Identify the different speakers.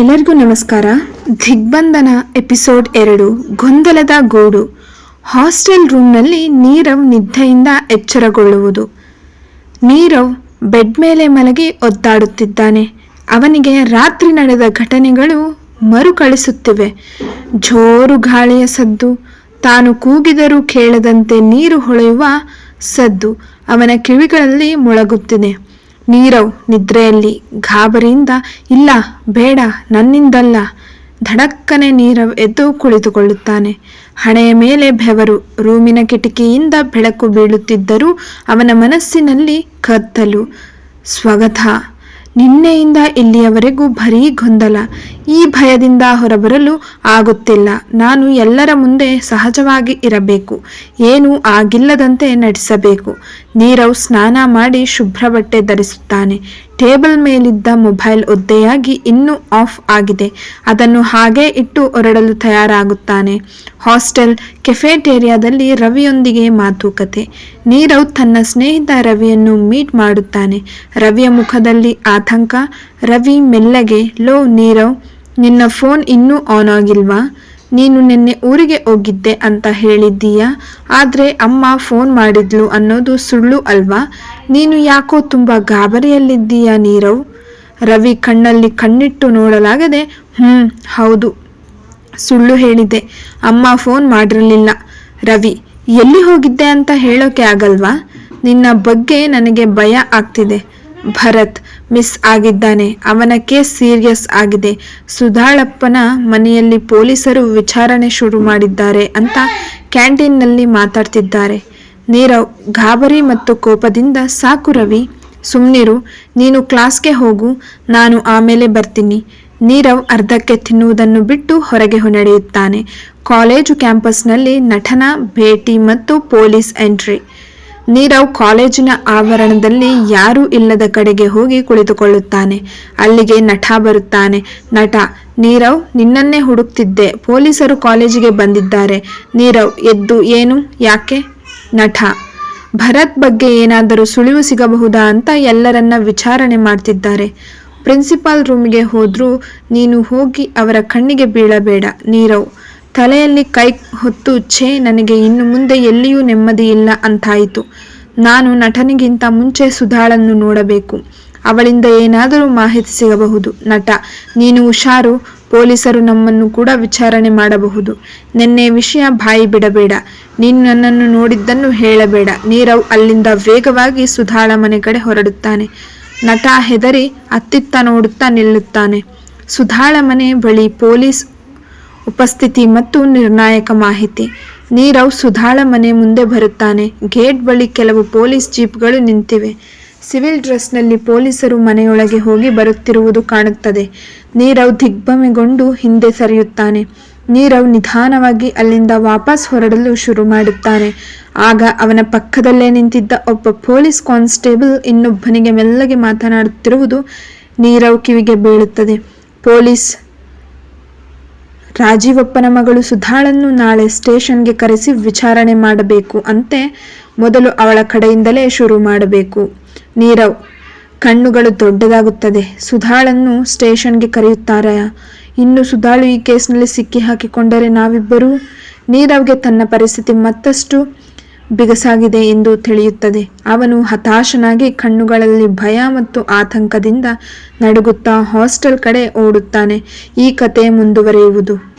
Speaker 1: ಎಲ್ಲರಿಗೂ ನಮಸ್ಕಾರ. ದಿಗ್ಬಂಧನ ಎಪಿಸೋಡ್ ಎರಡು, ಗೊಂದಲದ ಗೋಡು. ಹಾಸ್ಟೆಲ್ ರೂಮ್ನಲ್ಲಿ ನೀರವ್ ನಿದ್ದೆಯಿಂದ ಎಚ್ಚರಗೊಳ್ಳುವುದು. ನೀರವ್ ಬೆಡ್ ಮೇಲೆ ಮಲಗಿ ಒದ್ದಾಡುತ್ತಿದ್ದಾನೆ. ಅವನಿಗೆ ರಾತ್ರಿ ನಡೆದ ಘಟನೆಗಳು ಮರುಕಳಿಸುತ್ತಿವೆ. ಜೋರು ಗಾಳಿಯ ಸದ್ದು, ತಾನು ಕೂಗಿದರೂ ಕೇಳದಂತೆ ನೀರು ಹೊಳೆಯುವ ಸದ್ದು ಅವನ ಕಿವಿಗಳಲ್ಲಿ ಮೊಳಗುತ್ತಿದೆ. ನೀರವ್ ನಿದ್ರೆಯಲ್ಲಿ ಗಾಬರಿಯಿಂದ, ಇಲ್ಲ, ಬೇಡ, ನನ್ನಿಂದಲ್ಲ, ಧಡಕ್ಕನೆ ನೀರವ್ ಎದ್ದು ಕುಳಿತುಕೊಳ್ಳುತ್ತಾನೆ. ಹಣೆಯ ಮೇಲೆ ಬೆವರು, ರೂಮಿನ ಕಿಟಕಿಯಿಂದ ಬೆಳಕು ಬೀಳುತ್ತಿದ್ದರೂ ಅವನ ಮನಸ್ಸಿನಲ್ಲಿ ಕತ್ತಲು, ಸ್ವಗತ. ನಿನ್ನೆಯಿಂದ ಇಲ್ಲಿಯವರೆಗೂ ಭರೀ ಗೊಂದಲ. ಈ ಭಯದಿಂದ ಹೊರಬರಲು ಆಗುತ್ತಿಲ್ಲ. ನಾನು ಎಲ್ಲರ ಮುಂದೆ ಸಹಜವಾಗಿ ಇರಬೇಕು. ಏನೂ ಆಗಿಲ್ಲದಂತೆ ನಟಿಸಬೇಕು ನೀರವ್ ಸ್ನಾನ ಮಾಡಿ ಶುಭ್ರ ಬಟ್ಟೆ ಧರಿಸುತ್ತಾನೆ. ಟೇಬಲ್ ಮೇಲಿದ್ದ ಮೊಬೈಲ್ ಒದ್ದೆಯಾಗಿ ಇನ್ನೂ ಆಫ್ ಆಗಿದೆ. ಅದನ್ನು ಹಾಗೆ ಇಟ್ಟು ಹೊರಡಲು ತಯಾರಾಗುತ್ತಾನೆ. ಹಾಸ್ಟೆಲ್ ಕೆಫೆಟೇರಿಯಾದಲ್ಲಿ ರವಿಯೊಂದಿಗೆ ಮಾತುಕತೆ. ನೀರವ್ ತನ್ನ ಸ್ನೇಹಿತ ರವಿಯನ್ನು ಮೀಟ್ ಮಾಡುತ್ತಾನೆ. ರವಿಯ ಮುಖದಲ್ಲಿ ಆತಂಕ. ರವಿ, ಮೆಲ್ಲಗೆ, ಲೋ ನೀರವ್, ನಿನ್ನ ಫೋನ್ ಇನ್ನೂ ಆನ್ ಆಗಿಲ್ವಾ? ನೀನು ನಿನ್ನೆ ಊರಿಗೆ ಹೋಗಿದ್ದೆ ಅಂತ ಹೇಳಿದ್ದೀಯಾ? ಆದರೆ ಅಮ್ಮ ಫೋನ್ ಮಾಡಿದ್ಲು ಅನ್ನೋದು ಸುಳ್ಳು ಅಲ್ವಾ? ನೀನು ಯಾಕೋ ತುಂಬ ಗಾಬರಿಯಲ್ಲಿದ್ದೀಯಾ ನೀರವ್? ರವಿ ಕಣ್ಣಲ್ಲಿ ಕಣ್ಣಿಟ್ಟು ನೋಡಲಾಗದೆ ಹ್ಞೂ ಹೌದು, ಸುಳ್ಳು ಹೇಳಿದೆ. ಅಮ್ಮ ಫೋನ್ ಮಾಡಿರಲಿಲ್ಲ. ರವಿ, ಎಲ್ಲಿ ಹೋಗಿದ್ದೆ ಅಂತ ಹೇಳೋಕೆ ಆಗಲ್ವಾ? ನಿನ್ನ ಬಗ್ಗೆ ನನಗೆ ಭಯ ಆಗ್ತಿದೆ. ಭರತ್ ಮಿಸ್ ಆಗಿದ್ದಾನೆ. ಅವನ ಕೇಸ್ ಸೀರಿಯಸ್ ಆಗಿದೆ. ಸುಧಾಳಪ್ಪನ ಮನೆಯಲ್ಲಿ ಪೊಲೀಸರು ವಿಚಾರಣೆ ಶುರು ಮಾಡಿದ್ದಾರೆ ಅಂತ ಕ್ಯಾಂಟೀನ್ನಲ್ಲಿ ಮಾತಾಡ್ತಿದ್ದಾರೆ. ನೀರವ್ ಗಾಬರಿ ಮತ್ತು ಕೋಪದಿಂದ ಸಾಕು ರವಿ. ಸುಮ್ನಿರು, ನೀನು ಕ್ಲಾಸ್ಗೆ ಹೋಗು, ನಾನು ಆಮೇಲೆ ಬರ್ತೀನಿ. ನೀರವ್ ಅರ್ಧಕ್ಕೆ ತಿನ್ನುವುದನ್ನು ಬಿಟ್ಟು ಹೊರಗೆ ನಡೆಯುತ್ತಾನೆ ಕಾಲೇಜು ಕ್ಯಾಂಪಸ್ನಲ್ಲಿ ನಟನ, ಭೇಟಿ ಮತ್ತು ಪೊಲೀಸ್ ಎಂಟ್ರಿ. ನೀರವ್ ಕಾಲೇಜಿನ ಆವರಣದಲ್ಲಿ ಯಾರೂ ಇಲ್ಲದ ಕಡೆಗೆ ಹೋಗಿ ಕುಳಿತುಕೊಳ್ಳುತ್ತಾನೆ. ಅಲ್ಲಿಗೆ ನಟ ಬರುತ್ತಾನೆ. ನಟ, ನೀರವ್, ನಿನ್ನನ್ನೇ ಹುಡುಕ್ತಿದ್ದೆ. ಪೊಲೀಸರು ಕಾಲೇಜಿಗೆ ಬಂದಿದ್ದಾರೆ. ನೀರವ್, ಎದ್ದು ಏನು? ಯಾಕೆ? ನಟ, ಭರತ್ ಬಗ್ಗೆ ಏನಾದರೂ ಸುಳಿವು ಸಿಗಬಹುದಾ ಅಂತ ಎಲ್ಲರನ್ನ ವಿಚಾರಣೆ ಮಾಡ್ತಿದ್ದಾರೆ. ಪ್ರಿನ್ಸಿಪಾಲ್ ರೂಮಿಗೆ ಹೋದ್ರೂ ನೀನು ಹೋಗಿ ಅವರ ಕಣ್ಣಿಗೆ ಬೀಳಬೇಡ. ನೀರವ್ ತಲೆಯಲ್ಲಿ ಕೈ ಹೊತ್ತು, ಛೇ, ನನಗೆ ಇನ್ನು ಮುಂದೆ ಎಲ್ಲಿಯೂ ನೆಮ್ಮದಿ ಇಲ್ಲ ಅಂತಾಯಿತು. ನಾನು ನಟನಿಗಿಂತ ಮುಂಚೆ ಸುಧಾಳನ್ನು ನೋಡಬೇಕು. ಅವಳಿಂದ ಏನಾದರೂ ಮಾಹಿತಿ ಸಿಗಬಹುದು. ನಟ, ನೀನು ಹುಷಾರು. ಪೊಲೀಸರು ನಮ್ಮನ್ನು ಕೂಡ ವಿಚಾರಣೆ ಮಾಡಬಹುದು. ನಿನ್ನೆ ವಿಷಯ ಬಾಯಿ ಬಿಡಬೇಡ. ನೀನು ನನ್ನನ್ನು ನೋಡಿದ್ದನ್ನು ಹೇಳಬೇಡ. ನೀರವ್ ಅಲ್ಲಿಂದ ವೇಗವಾಗಿ ಸುಧಾಳ ಮನೆ ಕಡೆ ಹೊರಡುತ್ತಾನೆ. ನಟ ಹೆದರಿ ಅತ್ತಿತ್ತ ನೋಡುತ್ತಾ ನಿಲ್ಲುತ್ತಾನೆ. ಸುಧಾಳ ಮನೆ ಬಳಿ ಪೊಲೀಸ್ ಉಪಸ್ಥಿತಿ ಮತ್ತು ನಿರ್ಣಾಯಕ ಮಾಹಿತಿ. ನೀರವ್ ಸುಧಾಳ ಮನೆ ಮುಂದೆ ಬರುತ್ತಾನೆ. ಗೇಟ್ ಬಳಿ ಕೆಲವು ಪೊಲೀಸ್ ಜೀಪ್ಗಳು ನಿಂತಿವೆ. ಸಿವಿಲ್ ಡ್ರೆಸ್ನಲ್ಲಿ ಪೊಲೀಸರು ಮನೆಯೊಳಗೆ ಹೋಗಿ ಬರುತ್ತಿರುವುದು ಕಾಣುತ್ತದೆ. ನೀರವ್ ದಿಗ್ಭಮೆಗೊಂಡು ಹಿಂದೆ ಸರಿಯುತ್ತಾನೆ. ನೀರವ್ ನಿಧಾನವಾಗಿ ಅಲ್ಲಿಂದ ವಾಪಸ್ ಹೊರಡಲು ಶುರು ಮಾಡುತ್ತಾನೆ. ಆಗ ಅವನ ಪಕ್ಕದಲ್ಲೇ ನಿಂತಿದ್ದ ಒಬ್ಬ ಪೊಲೀಸ್ ಕಾನ್ಸ್ಟೇಬಲ್ ಇನ್ನೊಬ್ಬನಿಗೆ ಮೆಲ್ಲಗೆ ಮಾತನಾಡುತ್ತಿರುವುದು ನೀರವ್ ಕಿವಿಗೆ ಬೀಳುತ್ತದೆ. ಪೊಲೀಸ್ ರಾಜೀವಪ್ಪನ ಮಗಳು ಸುಧಾಳನ್ನು ನಾಳೆ ಸ್ಟೇಷನ್ಗೆ ಕರೆಸಿ ವಿಚಾರಣೆ ಮಾಡಬೇಕು ಅಂತೆ ಮೊದಲು ಅವಳ ಕಡೆಯಿಂದಲೇ ಶುರು ಮಾಡಬೇಕು. ನೀರವ್, ಕಣ್ಣುಗಳು ದೊಡ್ಡದಾಗುತ್ತದೆ. ಸುಧಾಳನ್ನು ಸ್ಟೇಷನ್ಗೆ ಕರೆಯುತ್ತಾರೆ. ಇನ್ನು ಸುಧಾಳು ಈ ಕೇಸ್ನಲ್ಲಿ ಸಿಕ್ಕಿ ಹಾಕಿಕೊಂಡರೆ ನಾವಿಬ್ಬರೂ ನೀರವ್ಗೆ ತನ್ನ ಪರಿಸ್ಥಿತಿ ಮತ್ತಷ್ಟು ಬಿಗಸಾಗಿದೆ ಎಂದು ತಿಳಿಯುತ್ತದೆ. ಅವನು ಹತಾಶನಾಗಿ ಕಣ್ಣುಗಳಲ್ಲಿ ಭಯ ಮತ್ತು ಆತಂಕದಿಂದ ನಡುಗುತ್ತಾ ಹಾಸ್ಟೆಲ್ ಕಡೆ ಓಡುತ್ತಾನೆ. ಈ ಕತೆ ಮುಂದುವರಿಯುವುದು.